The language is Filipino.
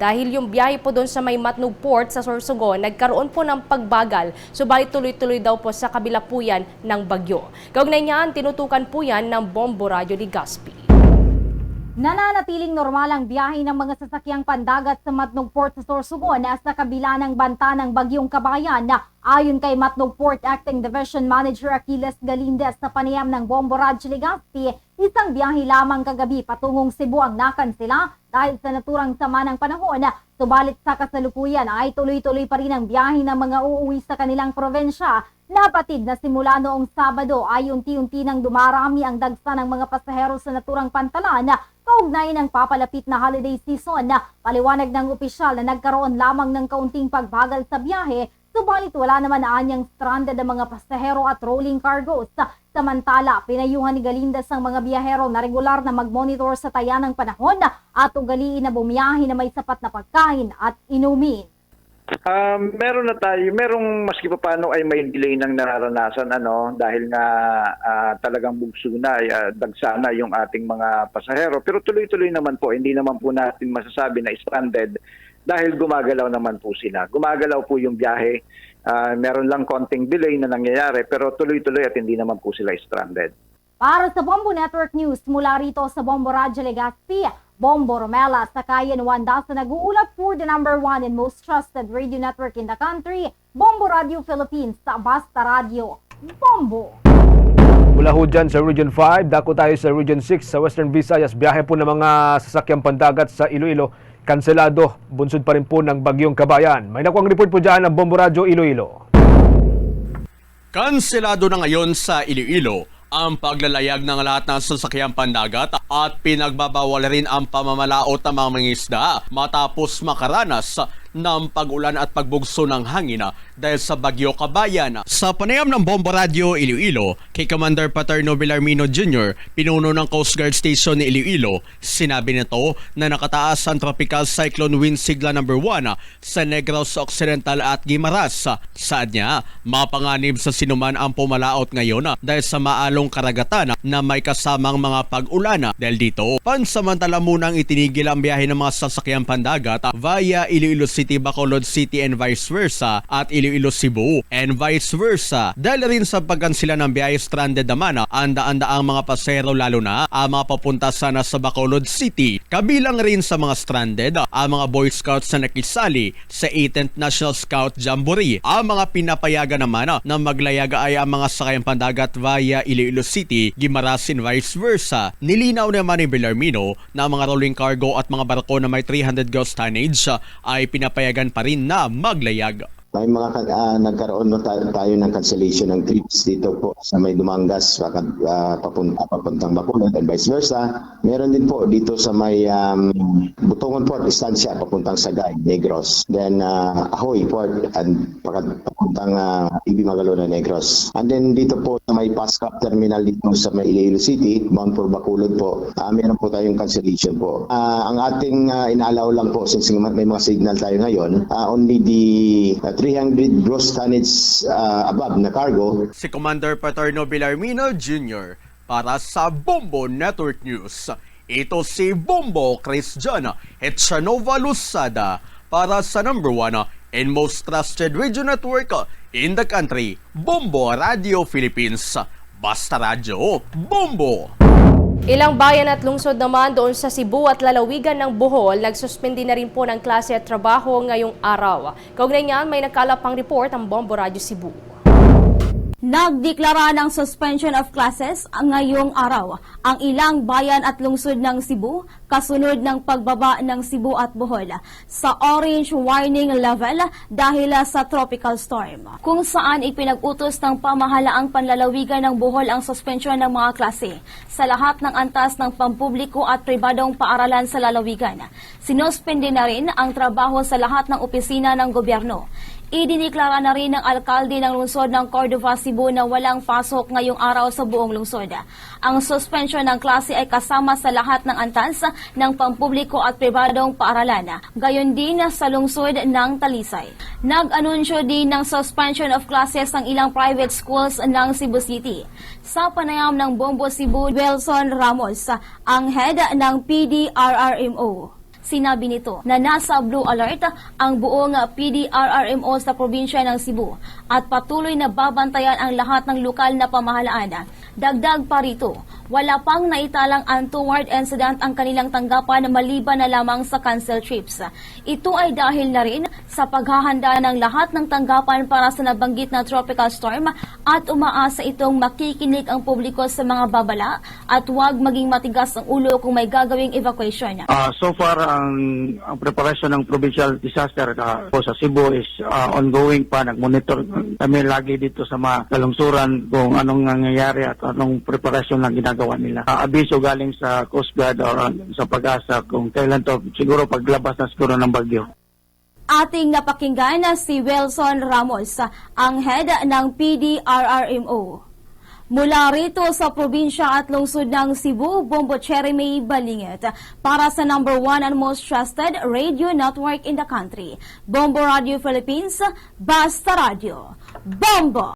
Dahil yung biyahe po doon sa may Matnog Port sa Sorsogon, nagkaroon po ng pagbagal, subalit tuloy-tuloy daw po sa kabila po yan ng bagyo. Kaugnay niyan, tinutukan po yan ng Bombo Radio Ligaspi. Nananatiling normal ang biyahe ng mga sasakyang pandagat sa Matnog Port sa Sorsogon sa kabila ng banta ng bagyong kabayan na ayon kay Matnog Port Acting Division Manager Aquiles Galindez sa panayam ng Bombo Radyo isang biyahe lamang kagabi patungong Cebu ang nakansela dahil sa naturang sama ng panahon. Subalit sa kasalukuyan ay tuloy-tuloy pa rin ang biyahe ng mga uuwi sa kanilang probensya Napatid na simula noong Sabado ay unti-unti nang dumarami ang dagsa ng mga pasahero sa naturang pantalan na kaugnay ng papalapit na holiday season na paliwanag ng opisyal na nagkaroon lamang ng kaunting pagbagal sa biyahe subalit wala naman anyang stranded ang mga pasahero at rolling cargos. Samantala, pinayuhan ni Galindas ang mga biyahero na regular na mag-monitor sa taya ng panahon at ugaliin na bumiyahe na may sapat na pagkain at inumin. Um, meron na tayo, merong maski pa paano ay may delay ng nararanasan ano dahil nga ah, talagang bugso na, uh, dagsa na yung ating mga pasahero. Pero tuloy-tuloy naman po, hindi naman po natin masasabi na stranded dahil gumagalaw naman po sila. Gumagalaw po yung biyahe. Ah, meron lang konting delay na nangyayari pero tuloy-tuloy at hindi naman po sila stranded. Para sa Bombo Network News, mula rito sa Bombo Radyo Legazpi, Bombo Romela, Sakayan Wanda sa nag-uulat for the number one and most trusted radio network in the country, Bombo Radio Philippines sa Basta Radio. Bombo! Mula ho dyan sa Region 5, dako tayo sa Region 6 sa Western Visayas. Biyahe po ng mga sasakyang pandagat sa Iloilo. Kanselado, bunsod pa rin po ng bagyong kabayan. May nakuang report po dyan ng Bombo Radyo Iloilo. Kanselado na ngayon sa Iloilo ang paglalayag ng lahat ng sasakyang pandagat at pinagbabawal rin ang pamamalaot ng mga mangisda matapos makaranas ng pag-ulan at pagbugso ng hangin dahil sa Bagyo Kabayan. Sa panayam ng Bombo Radio Iloilo, kay Commander Paterno Villarmino Jr., pinuno ng Coast Guard Station ni Iloilo, sinabi nito na nakataas ang Tropical Cyclone Wind Sigla No. 1 sa Negros Occidental at Guimaras. Saad niya, mapanganib sa sinuman ang pumalaot ngayon dahil sa maalong karagatan na may kasamang mga pag-ulan. Dahil dito, pansamantala munang itinigil ang biyahe ng mga sasakyang pandagat via Iloilo City, Bacolod City and vice versa at Iloilo Cebu and vice versa. Dahil rin sa pagkansila ng biyahe stranded naman ang daan-daang mga pasero lalo na ang mga papunta sana sa Bacolod City. Kabilang rin sa mga stranded ang mga Boy Scouts na nakisali sa 18th National Scout Jamboree. Ang mga pinapayagan naman na maglayag ay ang mga sakayang pandagat via Iloilo City, Guimaras and vice versa. Nilinaw naman ni Bellarmino na ang mga rolling cargo at mga barko na may 300 gauss tonnage ay pinapayagan pa rin na maglayag. May mga ah, nagkaroon na tayo, tayo ng cancellation ng trips dito po sa may Dumangas pakad, ah, papunta papuntang Bacolod and vice versa. Meron din po dito sa may um, Butongon Port Estancia papuntang Sagay, Negros. Then ah, Ahoy Port and papuntang uh, Ibi Magalona, Negros. And then dito po sa may Pascap Terminal dito sa may Iloilo City, bound for Bacolod po. ah, meron po tayong cancellation po. Ah, ang ating ah, inaalaw lang po since may mga signal tayo ngayon, ah, only the ah, 300 gross tonnage ah, above na cargo Si Commander Paterno Villarmino Jr. para sa Bombo Network News. Ito si Bombo Christian Hetchanova Lusada para sa number one and most trusted radio network in the country, Bombo Radio Philippines. Basta Radio, Bombo! Ilang bayan at lungsod naman doon sa Cebu at lalawigan ng Bohol, nagsuspindi na rin po ng klase at trabaho ngayong araw. Kaugnay niyan, may nakalapang report ang Bombo Radio Cebu. Nagdeklara ng suspension of classes ngayong araw ang ilang bayan at lungsod ng Cebu kasunod ng pagbaba ng Cebu at Bohol sa orange warning level dahil sa tropical storm. Kung saan ipinag-utos ng pamahalaang panlalawigan ng Bohol ang suspension ng mga klase sa lahat ng antas ng pampubliko at pribadong paaralan sa lalawigan. Sinuspende na rin ang trabaho sa lahat ng opisina ng gobyerno. Idiniklara na rin ng alkalde ng lungsod ng Cordova, Cebu na walang pasok ngayong araw sa buong lungsod. Ang suspension ng klase ay kasama sa lahat ng antas ng pampubliko at pribadong paaralan, gayon din sa lungsod ng Talisay. Nag-anunsyo din ng suspension of classes ng ilang private schools ng Cebu City. Sa panayam ng Bombo Cebu, Wilson Ramos, ang head ng PDRRMO. Sinabi nito na nasa blue alert ang buong PDRRMO sa probinsya ng Cebu at patuloy na babantayan ang lahat ng lokal na pamahalaan. Dagdag pa rito, wala pang naitalang untoward incident ang kanilang tanggapan maliban na lamang sa cancel trips. Ito ay dahil na rin sa paghahanda ng lahat ng tanggapan para sa nabanggit na tropical storm at umaasa itong makikinig ang publiko sa mga babala at huwag maging matigas ang ulo kung may gagawing evacuation. Uh, so far, ang, ang preparation ng provincial disaster uh, po sa Cebu is uh, ongoing pa. Nag-monitor kami lagi dito sa mga kalungsuran kung anong nangyayari at anong preparasyon na ginagawa nila. Uh, abiso galing sa Coast Guard or uh, sa pag-asa kung kailan to siguro paglabas na siguro ng bagyo. Ating napakinggan na si Wilson Ramos, ang head ng PDRRMO. Mula rito sa probinsya at lungsod ng Cebu, Bombo Cheremy Balingit para sa number one and most trusted radio network in the country. Bombo Radio Philippines, Basta Radio. Bombo!